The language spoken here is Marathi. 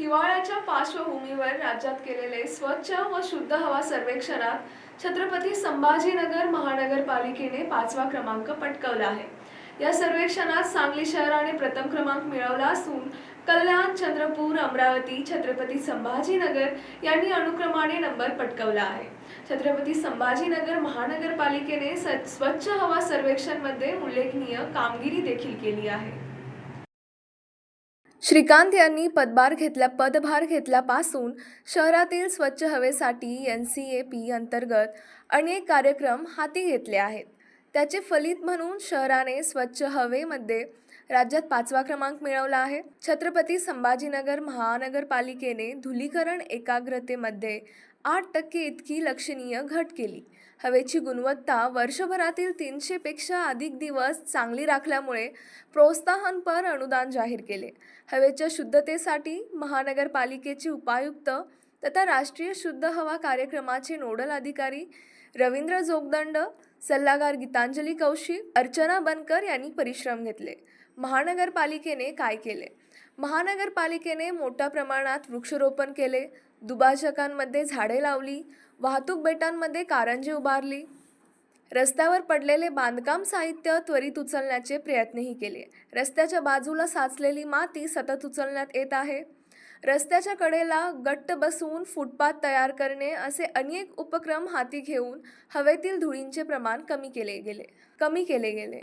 हिवाळ्याच्या पार्श्वभूमीवर राज्यात केलेले स्वच्छ व शुद्ध हवा सर्वेक्षणात छत्रपती संभाजीनगर महानगरपालिकेने पाचवा क्रमांक पटकावला आहे. या सर्वेक्षणात सांगली शहराने प्रथम क्रमांक मिळवला असून कल्याण चंद्रपूर अमरावती छत्रपती संभाजीनगर यांनी अनुक्रमाने नंबर पटकवला आहे. छत्रपती संभाजीनगर महानगरपालिकेने स- स्वच्छ हवा सर्वेक्षणमध्ये उल्लेखनीय कामगिरी देखील केली आहे. श्रीकांत यांनी पदभार घेतल्या पदभार घेतल्यापासून शहरातील स्वच्छ हवेसाठी एन सी ए पी अंतर्गत अनेक कार्यक्रम हाती घेतले आहेत. त्याचे फलित म्हणून शहराने स्वच्छ हवेमध्ये राज्यात पाचवा क्रमांक मिळवला आहे. छत्रपती संभाजीनगर महानगरपालिकेने धुलीकरण एकाग्रतेमध्ये आठ टक्के इतकी लक्षणीय घट केली. हवेची गुणवत्ता वर्षभरातील तीनशेपेक्षा अधिक दिवस चांगली राखल्यामुळे प्रोत्साहनपर अनुदान जाहीर केले. हवेच्या शुद्धतेसाठी महानगरपालिकेचे उपायुक्त तथा राष्ट्रीय शुद्ध हवा कार्यक्रमाचे नोडल अधिकारी रवींद्र जोगदंड सल्लागार गीतांजली कौशिक अर्चना बनकर यांनी परिश्रम घेतले. महानगरपालिकेने काय केले? महानगरपालिकेने मोठ्या प्रमाणात वृक्षरोपण केले. दुभाजकांमध्ये झाडे लावली. वाहतूक बेटांमध्ये कारंजे उभारली. रस्त्यावर पडलेले बांधकाम साहित्य त्वरित उचलण्याचे प्रयत्नही केले. रस्त्याच्या बाजूला साचलेली माती सतत उचलण्यात येत आहे. रस्त्याच्या कडेला गट्ट बसवून फुटपाथ तयार करणे असे अनेक उपक्रम हाती घेऊन हवेतील धुळींचे प्रमाण कमी केले गेले कमी केले गेले.